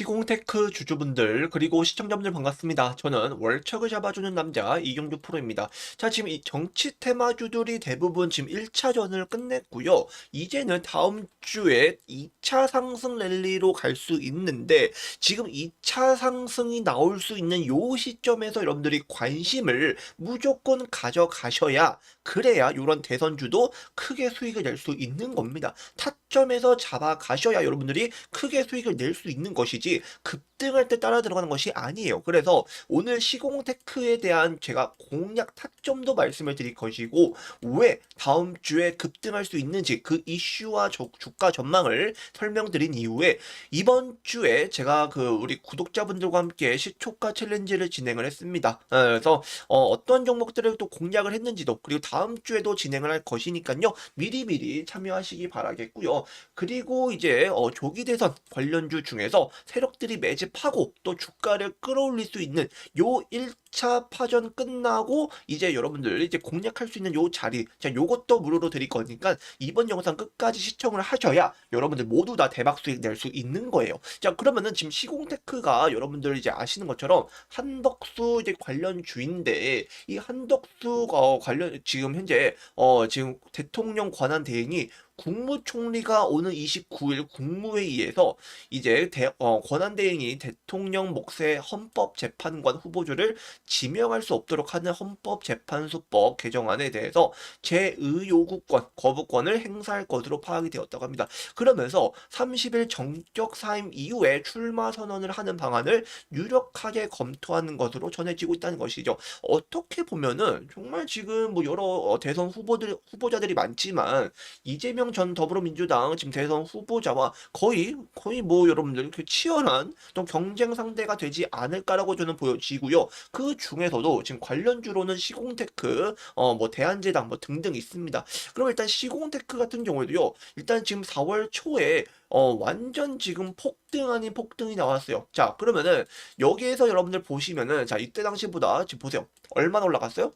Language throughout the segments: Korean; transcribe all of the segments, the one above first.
시공테크 주주분들 그리고 시청자분들 반갑습니다. 저는 월척을 잡아주는 남자 이경주 프로입니다. 자 지금 이 정치 테마주들이 대부분 지금 1차전을 끝냈고요. 이제는 다음 주에 2차 상승 랠리로 갈 수 있는데 지금 2차 상승이 나올 수 있는 요 시점에서 여러분들이 관심을 무조건 가져가셔야 그래야 이런 대선주도 크게 수익을 낼 수 있는 겁니다. 타점에서 잡아가셔야 여러분들이 크게 수익을 낼 수 있는 것이지 급 등할 때 따라 들어가는 것이 아니에요. 그래서 오늘 시공 테크에 대한 제가 공략 타점도 말씀을 드릴 것이고 왜 다음 주에 급등할 수 있는지 그 이슈와 저- 주가 전망을 설명드린 이후에 이번 주에 제가 그 우리 구독자분들과 함께 시초가 챌린지를 진행을 했습니다. 어, 그래서 어, 떤 종목들을 또 공략을 했는지도 그리고 다음 주에도 진행을 할 것이니까요. 미리미리 참여하시기 바라겠고요. 그리고 이제 어, 조기 대선 관련주 중에서 세력들이 매집 하고 또 주가를 끌어올릴 수 있는 요 1 차 파전 끝나고 이제 여러분들 이제 공략할 수 있는 요 자리 자 요것도 무료로 드릴 거니까 이번 영상 끝까지 시청을 하셔야 여러분들 모두 다 대박 수익 낼 수 있는 거예요. 자 그러면은 지금 시공테크가 여러분들 이제 아시는 것처럼 한덕수 이제 관련 주인데 이 한덕수가 관련 지금 현재 어 지금 대통령 권한 대행이 국무총리가 오는 29일 국무회의에서 이제 대, 어, 권한대행이 대통령 몫의 헌법재판관 후보자를 지명할 수 없도록 하는 헌법재판소법 개정안에 대해서 제의요구권, 거부권을 행사할 것으로 파악이 되었다고 합니다. 그러면서 30일 정격 사임 이후에 출마 선언을 하는 방안을 유력하게 검토하는 것으로 전해지고 있다는 것이죠. 어떻게 보면은 정말 지금 뭐 여러 어, 대선 후보들 후보자들이 많지만 이재명 전 더불어민주당 지금 대선 후보자와 거의 거의 뭐 여러분들 그 치열한 또 경쟁 상대가 되지 않을까라고 저는 보여지고요. 그 중에서도 지금 관련주로는 시공테크, 어 뭐 대한제당 뭐 등등 있습니다. 그럼 일단 시공테크 같은 경우에도요. 일단 지금 4월 초에 어 완전 지금 폭등 아닌 폭등이 나왔어요. 자 그러면은 여기에서 여러분들 보시면은 자 이때 당시보다 지금 보세요. 얼마나 올라갔어요?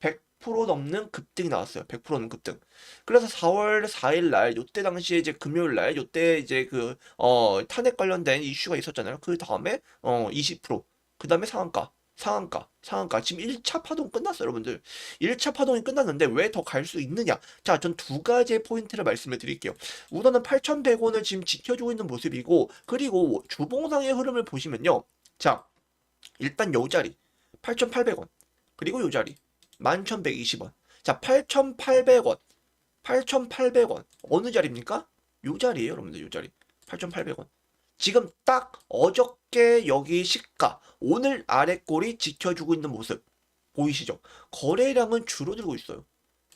100% 넘는 급등이 나왔어요. 100%는 급등. 그래서 4월 4일 날 요때 당시에 이제 금요일 날 요때 이제 그 어 탄핵 관련된 이슈가 있었잖아요. 그 다음에 어 20%. 그 다음에 상한가. 상한가, 상한가. 지금 1차 파동 끝났어요, 여러분들. 1차 파동이 끝났는데 왜 더 갈 수 있느냐? 자, 전 두 가지의 포인트를 말씀을 드릴게요. 우선은 8,100원을 지금 지켜주고 있는 모습이고, 그리고 주봉상의 흐름을 보시면요. 자, 일단 요 자리. 8,800원. 그리고 요 자리. 11,120원. 자, 8,800원. 8,800원. 어느 자리입니까? 요 자리예요, 여러분들. 요 자리. 8,800원. 지금 딱 어저께 여기 시가, 오늘 아래꼴이 지켜주고 있는 모습. 보이시죠? 거래량은 줄어들고 있어요.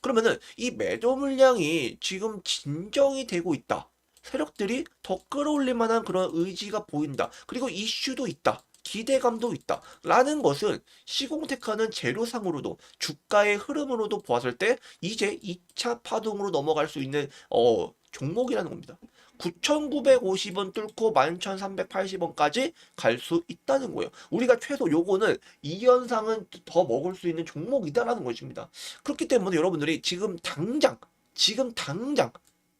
그러면은 이 매도 물량이 지금 진정이 되고 있다. 세력들이 더 끌어올릴 만한 그런 의지가 보인다. 그리고 이슈도 있다. 기대감도 있다. 라는 것은 시공테크하는 재료상으로도 주가의 흐름으로도 보았을 때 이제 2차 파동으로 넘어갈 수 있는 어, 종목이라는 겁니다. 9,950원 뚫고 11,380원까지 갈 수 있다는 거예요. 우리가 최소 요거는 이 현상은 더 먹을 수 있는 종목이다라는 것입니다. 그렇기 때문에 여러분들이 지금 당장, 지금 당장,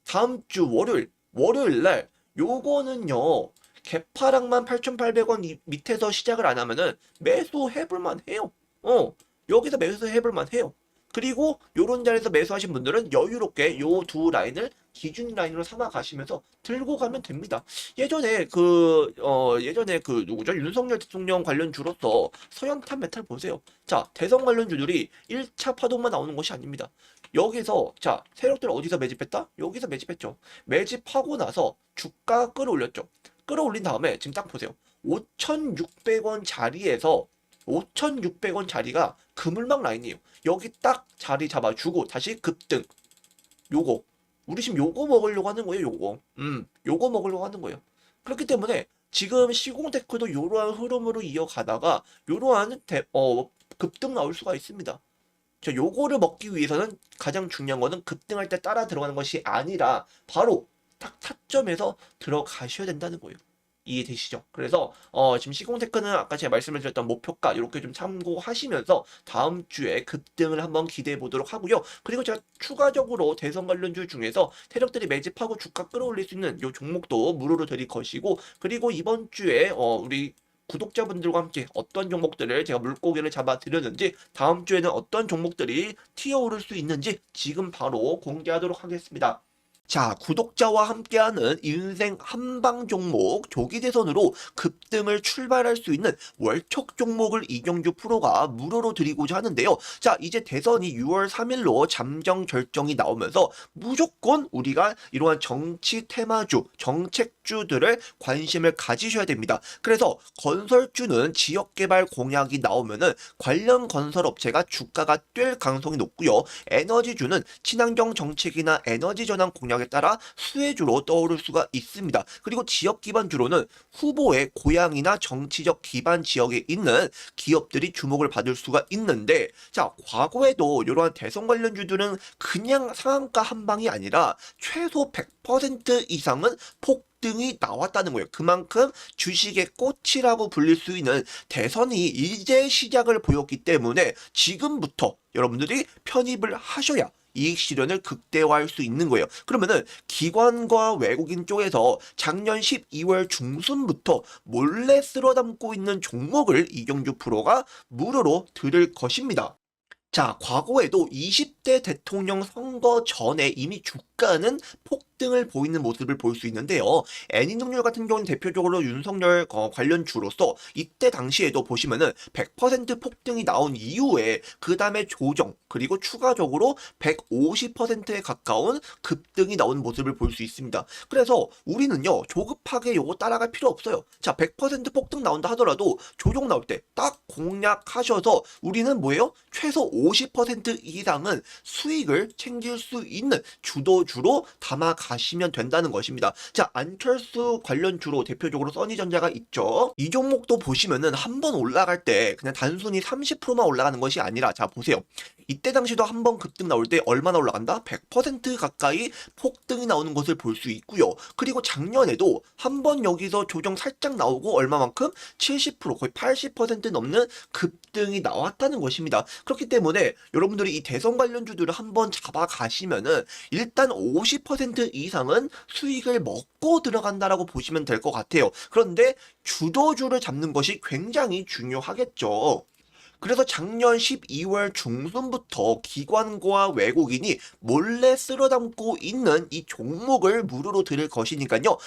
다음 주 월요일, 월요일 날 요거는요, 개파락만 8,800원 밑에서 시작을 안 하면은 매수 해볼만 해요. 어, 여기서 매수 해볼만 해요. 그리고 요런 자리에서 매수하신 분들은 여유롭게 요 두 라인을 기준 라인으로 삼아 가시면서 들고 가면 됩니다. 예전에 그, 어, 예전에 그 누구죠? 윤석열 대통령 관련주로서 서현탄 메탈 보세요. 자, 대선 관련주들이 1차 파동만 나오는 것이 아닙니다. 여기서, 자, 세력들 어디서 매집했다? 여기서 매집했죠. 매집하고 나서 주가 끌어올렸죠. 끌어올린 다음에 지금 딱 보세요. 5,600원 자리에서 5,600원 자리가 그물망 라인이에요. 여기 딱 자리 잡아주고 다시 급등. 요거. 우리 지금 요거 먹으려고 하는 거예요, 요거. 음, 요거 먹으려고 하는 거예요. 그렇기 때문에 지금 시공 테크도 요러한 흐름으로 이어가다가 요러한 대, 어, 급등 나올 수가 있습니다. 자, 요거를 먹기 위해서는 가장 중요한 거는 급등할 때 따라 들어가는 것이 아니라 바로 딱 타점에서 들어가셔야 된다는 거예요. 이해되시죠? 그래서 어, 지금 시공테크는 아까 제가 말씀을 드렸던 목표가 이렇게 좀 참고하시면서 다음 주에 급등을 한번 기대해 보도록 하고요. 그리고 제가 추가적으로 대선 관련주 중에서 세력들이 매집하고 주가 끌어올릴 수 있는 요 종목도 무료로 드릴 것이고 그리고 이번 주에 어, 우리 구독자분들과 함께 어떤 종목들을 제가 물고기를 잡아 드렸는지 다음 주에는 어떤 종목들이 튀어오를 수 있는지 지금 바로 공개하도록 하겠습니다. 자, 구독자와 함께하는 인생 한방 종목 조기 대선으로 급등을 출발할 수 있는 월척 종목을 이경규 프로가 무료로 드리고자 하는데요. 자, 이제 대선이 6월 3일로 잠정 결정이 나오면서 무조건 우리가 이러한 정치 테마주, 정책주들을 관심을 가지셔야 됩니다. 그래서 건설주는 지역개발 공약이 나오면은 관련 건설업체가 주가가 뛸 가능성이 높고요. 에너지주는 친환경 정책이나 에너지 전환 공약 에 따라 수혜주로 떠오를 수가 있습니다. 그리고 지역 기반주로는 후보의 고향이나 정치적 기반 지역에 있는 기업들이 주목을 받을 수가 있는데 자 과거에도 이러한 대선 관련 주들은 그냥 상한가 한 방이 아니라 최소 100% 이상은 폭 등이 나왔다는 거예요. 그만큼 주식의 꽃이라고 불릴 수 있는 대선이 이제 시작을 보였기 때문에 지금부터 여러분들이 편입을 하셔야 이익 실현을 극대화할 수 있는 거예요. 그러면은 기관과 외국인 쪽에서 작년 12월 중순부터 몰래 쓸어 담고 있는 종목을 이경주 프로가 무료로 들을 것입니다. 자, 과거에도 20대 대통령 선거 전에 이미 주가 는 폭등을 보이는 모습을 볼 수 있는데요. 애니능률 같은 경우는 대표적으로 윤석열 어, 관련 주로서 이때 당시에도 보시면은 100% 폭등이 나온 이후에 그 다음에 조정 그리고 추가적으로 150%에 가까운 급등이 나온 모습을 볼 수 있습니다. 그래서 우리는요 조급하게 요거 따라갈 필요 없어요. 자, 100% 폭등 나온다 하더라도 조정 나올 때 딱 공략하셔서 우리는 뭐예요? 최소 50% 이상은 수익을 챙길 수 있는 주도 주로 담아 가시면 된다는 것입니다. 자, 안철수 관련 주로 대표적으로 써니전자가 있죠. 이 종목도 보시면은 한 번 올라갈 때 그냥 단순히 30%만 올라가는 것이 아니라 자, 보세요. 이때 당시도 한 번 급등 나올 때 얼마나 올라간다? 100% 가까이 폭등이 나오는 것을 볼 수 있고요. 그리고 작년에도 한 번 여기서 조정 살짝 나오고 얼마만큼 70% 거의 80% 넘는 급등이 나왔다는 것입니다. 그렇기 때문에 여러분들이 이 대선 관련주들을 한번 잡아 가시면은 일단 50% 이상은 수익을 먹고 들어간다라고 보시면 될 것 같아요. 그런데 주도주를 잡는 것이 굉장히 중요하겠죠. 그래서 작년 12월 중순부터 기관과 외국인이 몰래 쓸어 담고 있는 이 종목을 무료로 드릴 것이니까요.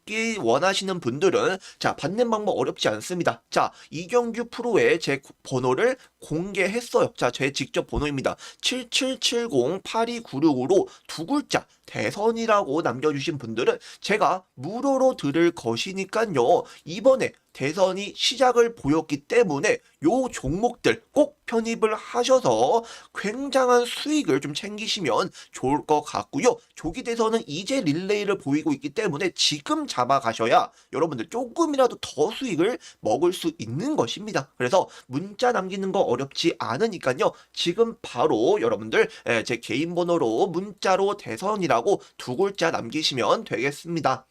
받기 원하시는 분들은 자 받는 방법 어렵지 않습니다. 자 이경규 프로의 제 번호를 공개했어요. 자 제 직접 번호입니다. 7770-8296으로 두 글자 대선이라고 남겨주신 분들은 제가 무료로 들을 것이니까요. 이번에 대선이 시작을 보였기 때문에 요 종목들 꼭 편입을 하셔서 굉장한 수익을 좀 챙기시면 좋을 것 같고요. 조기 대선은 이제 릴레이를 보이고 있기 때문에 지금 잡아가셔야 여러분들 조금이라도 더 수익을 먹을 수 있는 것입니다. 그래서 문자 남기는 거 어렵지 않으니까요. 지금 바로 여러분들 예, 제 개인 번호로 문자로 대선이라고 두 글자 남기시면 되겠습니다.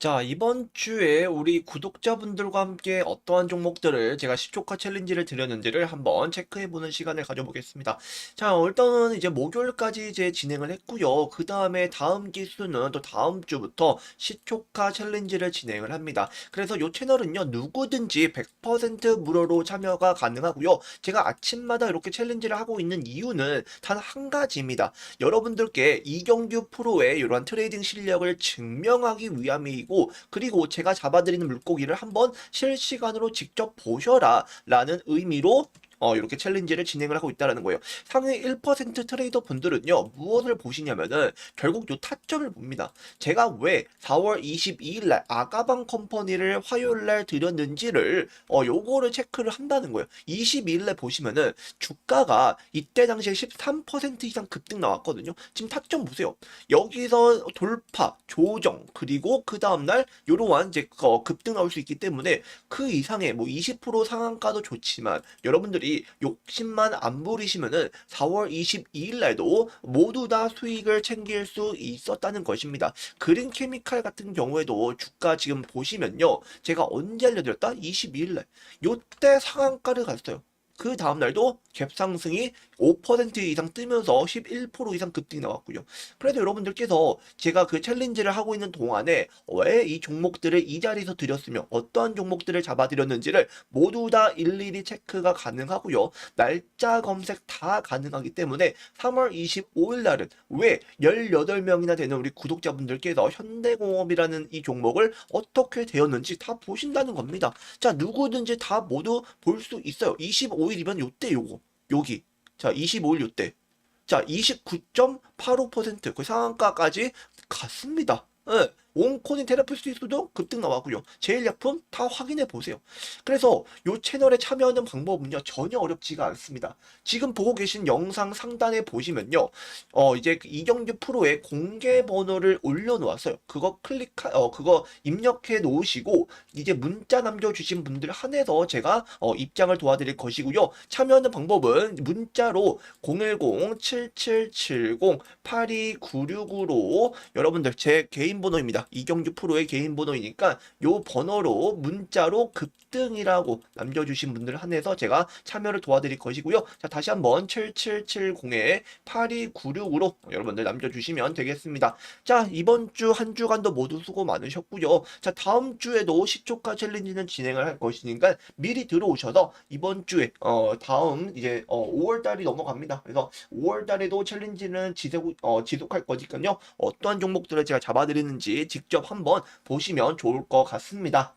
자, 이번 주에 우리 구독자분들과 함께 어떠한 종목들을 제가 10초카 챌린지를 드렸는지를 한번 체크해보는 시간을 가져보겠습니다. 자, 일단은 이제 목요일까지 이제 진행을 했고요. 그 다음에 다음 기수는 또 다음 주부터 10초카 챌린지를 진행을 합니다. 그래서 이 채널은요, 누구든지 100% 무료로 참여가 가능하고요. 제가 아침마다 이렇게 챌린지를 하고 있는 이유는 단 한 가지입니다. 여러분들께 이경규 프로의 이러한 트레이딩 실력을 증명하기 위함이 고 그리고 제가 잡아드리는 물고기를 한번 실시간으로 직접 보셔라 라는 의미로 어, 이렇게 챌린지를 진행을 하고 있다는 거예요. 상위 1% 트레이더 분들은요, 무엇을 보시냐면은, 결국 요 타점을 봅니다. 제가 왜 4월 22일 날 아가방 컴퍼니를 화요일 날 드렸는지를, 어, 요거를 체크를 한다는 거예요. 22일 날 보시면은, 주가가 이때 당시에 13% 이상 급등 나왔거든요. 지금 타점 보세요. 여기서 돌파, 조정, 그리고 그 다음날, 요러한 이제, 어, 급등 나올 수 있기 때문에, 그 이상의 뭐 20% 상한가도 좋지만, 여러분들이 여러 분들이 욕심만 안 부리시면은 4월 22일 날도 모두 다 수익을 챙길 수 있었다는 것입니다. 그린 케미칼 같은 경우에도 주가 지금 보시면요. 제가 언제 알려드렸다? 22일 날. 요때 상한가를 갔어요. 그 다음날도 갭 상승이 5% 이상 뜨면서 11% 이상 급등이 나왔고요. 그래서 여러분들께서 제가 그 챌린지를 하고 있는 동안에 왜 이 종목들을 이 자리에서 드렸으며 어떠한 종목들을 잡아드렸는지를 모두 다 일일이 체크가 가능하고요. 날짜 검색 다 가능하기 때문에 3월 25일 날은 왜 18명이나 되는 우리 구독자분들께서 현대공업이라는 이 종목을 어떻게 되었는지 다 보신다는 겁니다. 자, 누구든지 다 모두 볼 수 있어요. 25일 이면 요때 요거. 여기. 자, 25일 요때. 자, 29.85%. 그 상한가까지 갔습니다. 예. 온코인 테라피스도 급등 나왔고요. 제일약품 다 확인해 보세요. 그래서 이 채널에 참여하는 방법은요 전혀 어렵지가 않습니다. 지금 보고 계신 영상 상단에 보시면요, 어 이제 그 이경규 프로의 공개 번호를 올려놓았어요. 그거 클릭, 어 그거 입력해 놓으시고 이제 문자 남겨주신 분들 한해서 제가 어, 입장을 도와드릴 것이고요. 참여하는 방법은 문자로 010-7770-8296으로 여러분들 제 개인 번호입니다. 이경규 프로의 개인 번호이니까 요 번호로 문자로 급등이라고 남겨주신 분들 한해서 제가 참여를 도와드릴 것이고요. 자, 다시 한번 7770-8296으로 여러분들 남겨주시면 되겠습니다. 자, 이번 주 한 주간도 모두 수고 많으셨고요. 자, 다음 주에도 시초가 챌린지는 진행을 할 것이니까 미리 들어오셔서 이번 주에 어 다음 이제 어 5월 달이 넘어갑니다. 그래서 5월 달에도 챌린지는 지속 어 지속할 거니까요. 어떠한 종목들을 제가 잡아드리는지 직접 한번 보시면 좋을 것 같습니다.